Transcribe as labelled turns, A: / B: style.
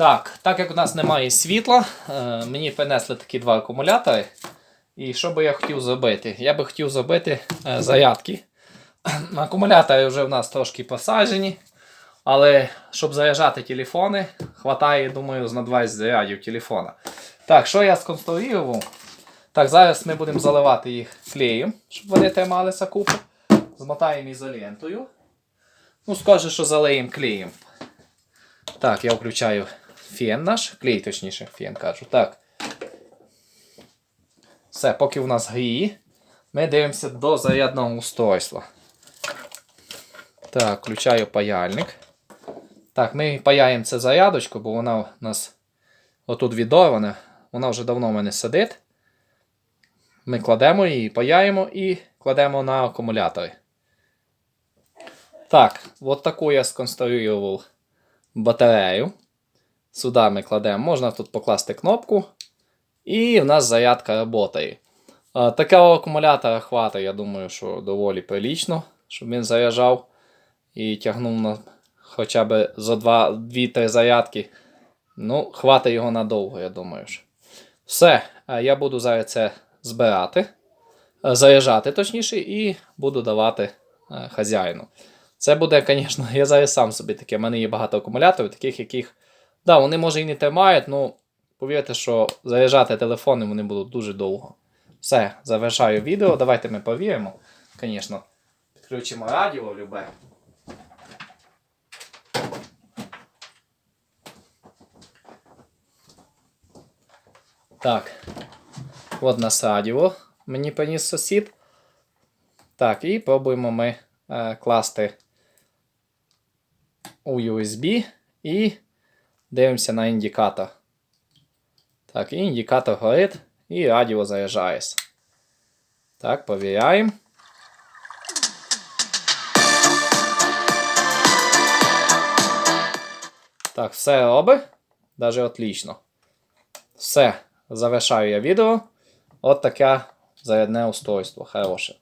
A: Так, так як у нас немає світла, е, мені принесли такі два акумулятори. І що би я хотів зробити? Я би хотів зробити е, зарядки. Акумулятори вже в нас трошки посаджені. Але щоб заряджати телефони, хватає, думаю, на 20 зарядів телефона. Так, що я сконструював? Так, зараз ми будемо заливати їх клеєм, щоб вони трималися купи. Змотаємо ізолентою. Ну, скаже, що залиємо клеєм. Так, я включаю фен наш, клей, точніше, фен кажу. Так. Все, поки у нас гріє, ми дивимося до зарядного устройства. Так, включаю паяльник. Так, ми паяємо це зарядочку, бо вона у нас отут відорвана. Вона вже давно в мене сидить. Ми кладемо її, паяємо і кладемо на акумулятори. Так, от таку я сконструював батарею. Сюди ми кладемо, можна тут покласти кнопку. І в нас зарядка працює. Такого акумулятора хватить, я думаю, що доволі прилічно, щоб він заряджав і тягнув на хоча б за 2-3 зарядки. Ну, хватить його надовго, я думаю. Що. Все, я буду зараз це збирати, е, заряджати точніше, і буду давати е, хазяїну. Це буде, звісно, я зараз сам собі таке. У мене є багато акумуляторів, таких, яких. Да, вони може і не тримають, ну повірте, що заряджати телефони вони будуть дуже довго. Все, завершаю відео. Давайте ми повіримо. Звісно, підключимо радіо любе. Так. От нас радіо. Мені приніс сусід. Так, і пробуємо ми е, класти у USB і дивимося на індикатор. Так, індикатор горить, і радіо заряджається. Так, повіряємо. Так, все робить. Даже отлично. Все, завершаю я відео. От таке зарядне устройство. Хороше.